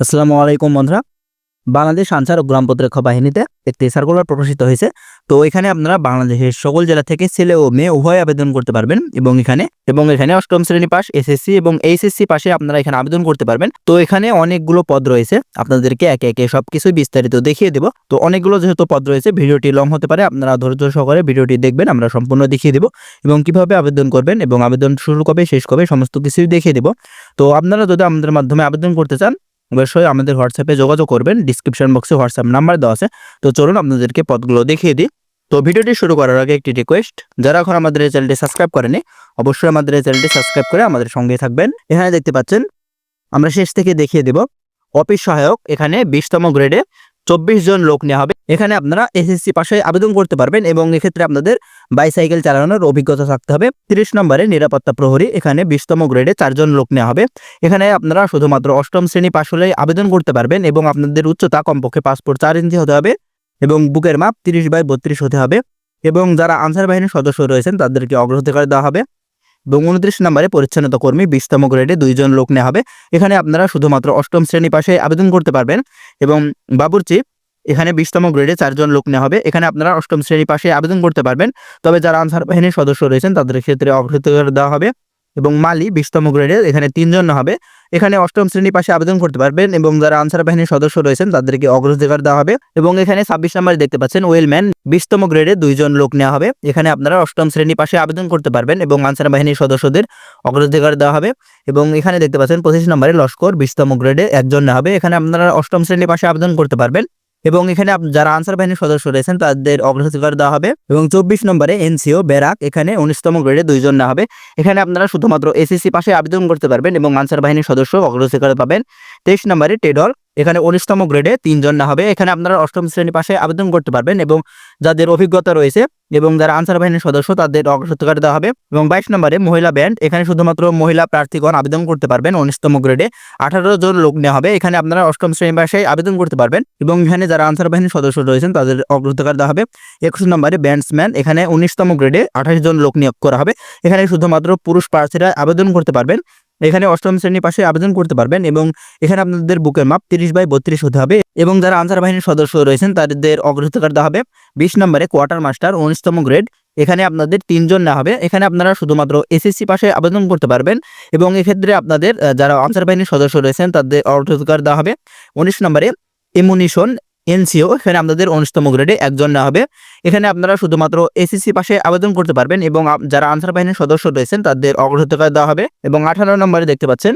আসসালামু আলাইকুম বন্ধুরা। বাংলাদেশ আনসার ও গ্রাম প্রতিরক্ষা বাহিনীতে একটি সার্কুলার প্রকাশিত হয়েছে। তো এখানে আপনারা বাংলাদেশের সকল জেলা থেকে ছেলে ও মেয়ে উভয় আবেদন করতে পারবেন এবং এখানে এবং এখানে অষ্টম শ্রেণি পাস এসএসসি এবং এইচএসসি পাশে আপনারা এখানে আবেদন করতে পারবেন। তো এখানে অনেকগুলো পদ রয়েছে। আপনাদেরকে একে একে সব সবকিছু বিস্তারিত দেখিয়ে দেব। তো অনেকগুলো যেহেতু পদ রয়েছে, ভিডিওটি লং হতে পারে, আপনারা ধৈর্য সহকারে ভিডিওটি দেখবেন, আমরা সম্পূর্ণ দেখিয়ে দেব এবং কীভাবে আবেদন করবেন এবং আবেদন শুরু কবে, শেষ কবে, সমস্ত কিছুই দেখিয়ে দেব। তো আপনারা যদি আমাদের মাধ্যমে আবেদন করতে চান অবশ্যই আমাদের হোয়াটসঅ্যাপে যোগাযোগ করবেন ডিসক্রিপশন বক্সে হোয়াটসঅ্যাপ নাম্বার দেওয়া আছে। তো চলুন আপনাদেরকে পদগুলো দেখিয়ে দিই। তো ভিডিওটি শুরু করার আগে একটি রিকোয়েস্ট যারা এখন আমাদের এই চ্যানেলটি সাবস্ক্রাইব করেনি, অবশ্যই আমাদের এই চ্যানেলটি সাবস্ক্রাইব করে আমাদের সঙ্গে থাকবেন। এখানে দেখতে পাচ্ছেন, আমরা শেষ থেকে দেখিয়ে দেব। অফিস সহায়ক, এখানে বিশতম গ্রেডে চব্বিশ জন লোক নেওয়া হবে। এখানে আপনারা এসএসসি পাশে আবেদন করতে পারবেন এবং এক্ষেত্রে আপনাদের বাইসাইকেল চালানোর অভিজ্ঞতা থাকতে হবে। তিরিশ নম্বরে নিরাপত্তা প্রহরী, এখানে বিশতম গ্রেডে চারজন লোক নেওয়া হবে। এখানে আপনারা শুধুমাত্র অষ্টম শ্রেণি পাশ হলে আবেদন করতে পারবেন এবং আপনাদের উচ্চতা কমপক্ষে পাসপোর্ট চার ইঞ্চি হতে হবে এবং বুকের মাপ তিরিশ বাই বত্রিশ হতে হবে এবং যারা আনসার বাহিনীর সদস্য রয়েছেন তাদেরকে অগ্রাধিকার দেওয়া হবে এবং উনত্রিশ নম্বরে পরিচ্ছন্নতা কর্মী বিশতম গ্রেডে দুইজন লোক নেওয়া হবে। এখানে আপনারা শুধুমাত্র অষ্টম শ্রেণি পাশে আবেদন করতে পারবেন এবং বাবুর্চি এখানে বিশতম গ্রেডে চারজন লোক নেওয়া হবে। এখানে আপনারা অষ্টম শ্রেণি পাশে আবেদন করতে পারবেন। তবে যারা আনসার বাহিনীর সদস্য রয়েছেন, তাদের ক্ষেত্রে অগ্রাধিকার দেওয়া হবে এবং মালি বিশতম গ্রেডে এখানে তিনজন হবে। এখানে অষ্টম শ্রেণি পাশে আবেদন করতে পারবেন এবং যারা আনসার বাহিনীর সদস্য রয়েছেন, তাদেরকে অগ্রাধিকার দেওয়া হবে এবং এখানে ছাব্বিশ নম্বরে দেখতে পাচ্ছেন ওয়েলম্যান, বিশতম গ্রেডে দুইজন লোক নেওয়া হবে। এখানে আপনারা অষ্টম শ্রেণি পাশে আবেদন করতে পারবেন এবং আনসার বাহিনীর সদস্যদের অগ্রাধিকার দেওয়া হবে। এবং এখানে দেখতে পাচ্ছেন পঁচিশ নম্বরে লস্কর, বিশতম গ্রেডে একজন নেওয়া হবে। এখানে আপনারা অষ্টম শ্রেণি পাশে আবেদন করতে পারবেন। এবং এখানে যারা আনসার বাহিনীর সদস্য রয়েছেন, তাদের অগ্রাধিকার দেওয়া হবে এবং চব্বিশ নম্বরে এনসিও, ব্যারাক এখানে উনিশতম গ্রেডে দুইজন না হবে। এখানে আপনারা শুধুমাত্র এসএসসি পাশে আবেদন করতে পারবেন এবং আনসার বাহিনীর সদস্য অগ্রাধিকার পাবেন। তেইশ নম্বরে টেডল এখানে উনিশতম গ্রেডে তিনজন না হবে। এখানে আপনারা অষ্টম শ্রেণি পাশে আবেদন করতে পারবেন এবং যাদের অভিজ্ঞতা রয়েছে এবং যারা আনসার বাহিনীর সদস্য, তাদের অগ্রাধিকার দেওয়া হবে। এবং বাইশ নম্বরে মহিলা ব্যান্ড, এখানে শুধুমাত্র মহিলা প্রার্থীগণ আবেদন করতে পারবেন উনিশতম গ্রেডে আঠারো জন লোক নেওয়া হবে। এখানে আপনারা অষ্টম শ্রেণি পাশে আবেদন করতে পারবেন এবং এখানে যারা আনসার বাহিনীর সদস্য রয়েছেন, তাদের অগ্রাধিকার দেওয়া হবে। একুশ নম্বরে ব্যান্ডসম্যান, এখানে উনিশতম গ্রেডে আঠাশ জন লোক নিয়োগ করা হবে। এখানে শুধুমাত্র পুরুষ প্রার্থীরা আবেদন করতে পারবেন। এখানে অষ্টম শ্রেণি পাশে আবেদন করতে পারবেন এবং এখানে আপনাদের বুকের মাপ তিরিশ বাই বত্রিশ হতে হবে এবং যারা আনসার বাহিনীর সদস্য রয়েছেন, তাদের অগ্রাধিকার দেওয়া হবে। বিশ নম্বরে কোয়ার্টার মাস্টার উনিশতম গ্রেড। এখানে আপনাদের তিনজন না হবে। এখানে আপনারা শুধুমাত্র এসএসসি পাশে আবেদন করতে পারবেন এবং এক্ষেত্রে আপনাদের যারা আনসার বাহিনীর সদস্য রয়েছেন, তাদের অগ্রাধিকার দেওয়া হবে। উনিশ নম্বরে এমুনিশন এনসিও, এখানে আপনাদের উনিশতম গ্রেডে একজন না হবে। এখানে আপনারা শুধুমাত্র এসএসসি পাশে আবেদন করতে পারবেন এবং যারা আনসার বাহিনীর সদস্য রয়েছেন তাদের অগ্রাধিকার দেওয়া হবে এবং আঠারো নম্বরে দেখতে পাচ্ছেন,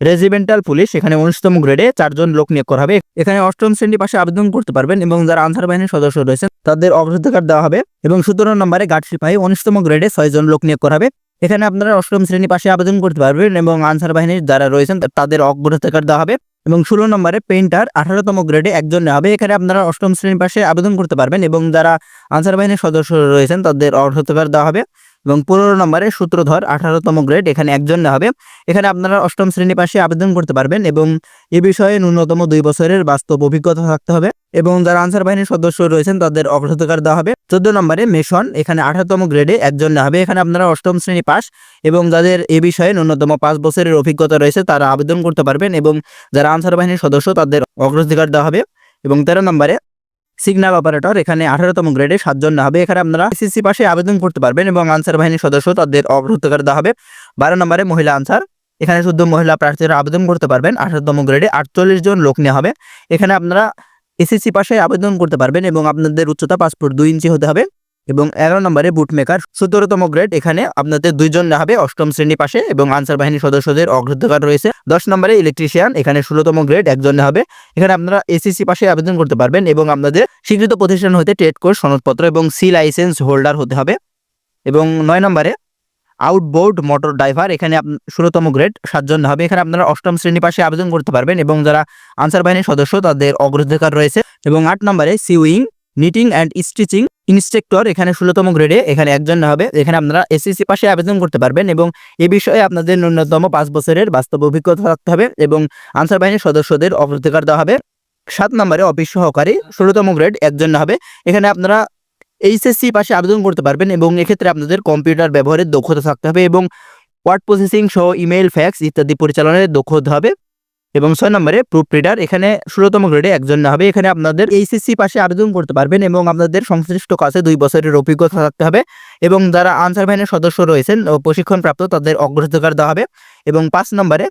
রেজিমেন্টাল পুলিশ, এখানে উনিশতম গ্রেডে চারজন লোক নিয়োগ করা হবে। এখানে অষ্টম শ্রেণি পাশে আবেদন করতে পারবেন এবং যারা আনসার বাহিনীর সদস্য রয়েছেন তাদের অগ্রাধিকার দেওয়া হবে এবং সতেরো নম্বরে গার্ড সিপাহী উনিশতম গ্রেডে ছয়জন লোক নিয়োগ করা হবে। এখানে আপনারা অষ্টম শ্রেণি পাশে আবেদন করতে পারবেন এবং আনসার বাহিনীর যারা রয়েছেন তাদের অগ্রাধিকার দেওয়া হবে। এবং ষোলো নম্বরে পেইন্টার আঠারোতম গ্রেডে একজন হবে। এখানে আপনারা অষ্টম শ্রেণির পাশে আবেদন করতে পারবেন এবং যারা আনসার বাহিনীর সদস্য রয়েছেন, তাদের অগ্রাধিকার দেওয়া হবে। এবং পনেরো নম্বরে সূত্রধর আঠারোতম গ্রেড এখানে একজন হবে। এখানে আপনারা অষ্টম শ্রেণি পাশে আবেদন করতে পারবেন এবং এ বিষয়ে ন্যূনতম দুই বছরের বাস্তব অভিজ্ঞতা থাকতে হবে এবং যারা আনসার বাহিনীর সদস্য রয়েছেন, তাদের অগ্রাধিকার দেওয়া হবে। চোদ্দ নম্বরে মেশন, এখানে আঠারোতম গ্রেডে একজন হবে। এখানে আপনারা অষ্টম শ্রেণি পাস এবং যাদের এ বিষয়ে ন্যূনতম পাঁচ বছরের অভিজ্ঞতা রয়েছে, তারা আবেদন করতে পারবেন এবং যারা আনসার বাহিনীর সদস্য, তাদের অগ্রাধিকার দেওয়া হবে। এবং তেরো নম্বরে সিগন্যাল অপারেটর এখানে আঠারোতম গ্রেডে সাতজন না হবে। এখানে আপনারা এসএসসি পাশে আবেদন করতে পারবেন এবং আনসার বাহিনীর সদস্য তাদের অগ্রাধিকার দেওয়া হবে। বারো নম্বরে মহিলা আনসার এখানে শুধু মহিলা প্রার্থীরা আবেদন করতে পারবেন। আঠারোতম গ্রেডে আটচল্লিশ জন লোক নেওয়া হবে। এখানে আপনারা এসএসসি পাশে আবেদন করতে পারবেন এবং আপনাদের উচ্চতা পাসপোর্ট দুই ইঞ্চি হতে হবে। এবং এগারো নম্বরে বুটমেকার সতেরোতম গ্রেড এখানে আপনাদের দুইজন না হবে অষ্টম শ্রেণি পাশে এবং আনসার বাহিনীর সদস্যদের অগ্রাধিকার রয়েছে। দশ নম্বরে ইলেকট্রিশিয়ান এখানে ষোলোতম গ্রেড একজন হবে। এখানে আপনারা এসিসি পাশে আবেদন করতে পারবেন এবং আপনাদের স্বীকৃত প্রতিষ্ঠান হতে ট্রেড কোর্স সনদপত্র এবং সি লাইসেন্স হোল্ডার হতে হবে। এবং নয় নম্বরে আউটবোর্ড মোটর ড্রাইভার এখানে ষোলোতম গ্রেড সাতজন হবে। এখানে আপনারা অষ্টম শ্রেণি পাশে আবেদন করতে পারবেন এবং যারা আনসার বাহিনীর সদস্য, তাদের অগ্রাধিকার রয়েছে। এবং আট নম্বরে sewing knitting and stitching instructor এখানে ষোলোতম গ্রেডে এখানে একজন হবে এখানে আপনারা এসএসসি পাশে আবেদন করতে পারবেন এবং এ বিষয়ে আপনাদের ন্যূনতম পাঁচ বছরের বাস্তব অভিজ্ঞতা থাকতে হবে এবং আনসার বাহিনীর সদস্যদের অগ্রাধিকার দেওয়া হবে। সাত নম্বরে অফিস সহকারী, ষোলোতম গ্রেড একজন হবে। এখানে আপনারা এইচএসসি পাশে আবেদন করতে পারবেন এবং এক্ষেত্রে আপনাদের কম্পিউটার ব্যবহারের দক্ষতা থাকতে হবে এবং ওয়ার্ড প্রসেসিং সহ ইমেল ফ্যাক্স ইত্যাদি পরিচালনায় দক্ষ হতে হবে। এবং ছয় নম্বরে প্রুফ রিডার এখানে ষোলোতম গ্রেডে একজন না হবে। এখানে আপনাদের এইচএসসি পাশে আবেদন করতে পারবেন এবং আপনাদের সংশ্লিষ্ট কাছে দুই বছরের অভিজ্ঞতা থাকতে হবে এবং যারা আনসার বাহিনীর সদস্য রয়েছেন ও প্রশিক্ষণপ্রাপ্ত, তাদের অগ্রাধিকার দেওয়া হবে। এবং পাঁচ নম্বরে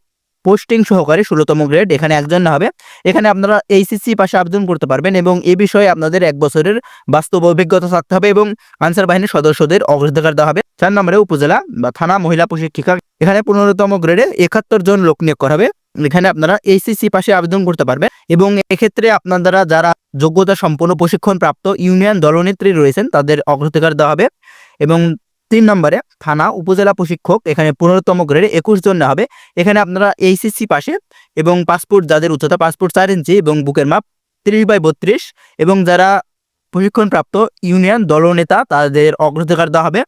পোস্টিং সহকারী ষোলোতম গ্রেড এখানে একজন না হবে। এখানে আপনারা এইচএসসি পাশে আবেদন করতে পারবেন এবং এ বিষয়ে আপনাদের এক বছরের বাস্তব অভিজ্ঞতা থাকতে হবে এবং আনসার বাহিনীর সদস্যদের অগ্রাধিকার দেওয়া হবে। চার নম্বরে উপজেলা বা থানা মহিলা প্রশিক্ষিকা, এখানে পনেরোতম গ্রেডে একাত্তর জন লোক নিয়োগ করা হবে। এখানে আপনারা এইচএসসি পাশে আবেদন করতে পারবেন এবং এক্ষেত্রে আপনারা যারা যোগ্যতা সম্পন্ন প্রশিক্ষণ প্রাপ্ত ইউনিয়ন দলনেত্রী রয়েছেন, তাদের অগ্রাধিকার দেওয়া হবে এবং তিন নম্বরে থানা উপজেলা প্রশিক্ষক এখানে পনেরোতম গ্রেডে একুশ জন হবে। এখানে আপনারা এইচএসসি পাশে এবং পাসপোর্ট, যাদের উচ্চতা পাসপোর্ট চার ইঞ্চি এবং বুকের মাপ তিরিশ বাই বত্রিশ এবং যারা প্রশিক্ষণপ্রাপ্ত ইউনিয়ন দলনেতা, তাদের অগ্রাধিকার দেওয়া হবে।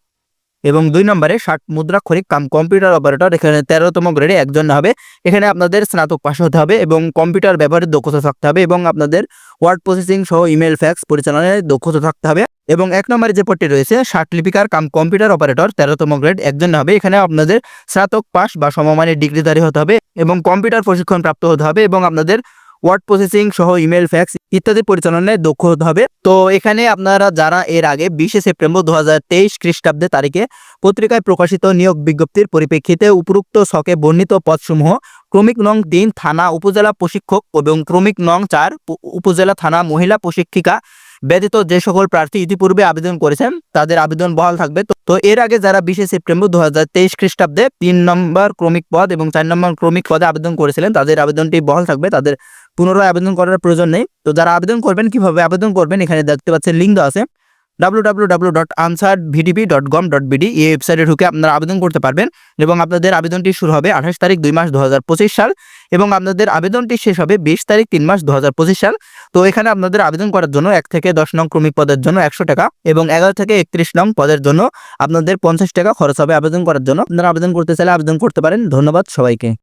এবং দুই নম্বরে ষাট মুদ্রাক্ষরিক কাম কম্পিউটার অপারেটর, এখানে তেরোতম গ্রেডে একজন হবে। এখানে আপনাদের স্নাতক পাশ হতে হবে এবং কম্পিউটার ব্যবহারের দক্ষতা থাকতে হবে এবং আপনাদের ওয়ার্ড প্রসেসিং সহ ইমেল ফ্যাক্স পরিচালনায় দক্ষতা থাকতে হবে। এবং এক নম্বরে যে পদটি রয়েছে, ষাট লিপিকার কাম কম্পিউটার অপারেটর, তেরোতম গ্রেড একজন হবে। এখানে আপনাদের স্নাতক পাস বা সমমানের ডিগ্রিধারী হতে হবে এবং কম্পিউটার প্রশিক্ষণ প্রাপ্ত হতে হবে এবং আপনাদের ওয়ার্ড প্রসেসিং সহ ইমেল ফ্যাক্স ইত্যাদি পরিচালনায় দক্ষ হতে হবে। তো এখানে আপনারা যারা এর আগে বিশে সেপ্টেম্বর দু হাজার তেইশ খ্রিস্টাব্দে তারিখে পত্রিকায় প্রকাশিত নিয়োগ বিজ্ঞপ্তির পরিপ্রেক্ষিতে উপরুক্ত শকে বর্ণিত পদসমূহ ক্রমিক নং দিন থানা উপজেলা প্রশিক্ষক এবং ক্রমিক নং চার উপজেলা থানা মহিলা প্রশিক্ষিকা ব্যতীত যে সকল প্রার্থী ইতিপূর্বে আবেদন করেছেন, তাদের আবেদন বহাল থাকবে। তো- এর আগে যারা বিশে সেপ্টেম্বর দু হাজার তেইশ খ্রিস্টাব্দে তিন নম্বর ক্রমিক পদ এবং চার নম্বর ক্রমিক পদে আবেদন করেছিলেন, তাদের আবেদনটি বহাল থাকবে। তাদের পুনরায় আবেদন করার প্রয়োজন নেই। তো, যারা আবেদন করবেন, কীভাবে আবেদন করবেন, এখানে দেখতে পাচ্ছেন লিঙ্ক দেওয়া আছে। W W W dot Ansar VDP dot com dot BD এই ওয়েবসাইটে ঢুকে আপনারা আবেদন করতে পারবেন এবং আপনাদের আবেদনটি শুরু হবে আঠাশ তারিখ দুই মাস দু হাজার পঁচিশ সাল এবং আপনাদের আবেদনটি শেষ হবে বিশ তারিখ তিন মাস দু হাজার পঁচিশ সাল। তো এখানে আপনাদের আবেদন করার জন্য এক থেকে দশ নং ক্রমিক পদের জন্য একশো টাকা এবং এগারো থেকে একত্রিশ নং পদের জন্য আপনাদের পঞ্চাশ টাকা খরচ হবে আবেদন করার জন্য। আপনারা আবেদন করতে চাইলে আবেদন করতে পারেন। ধন্যবাদ সবাইকে।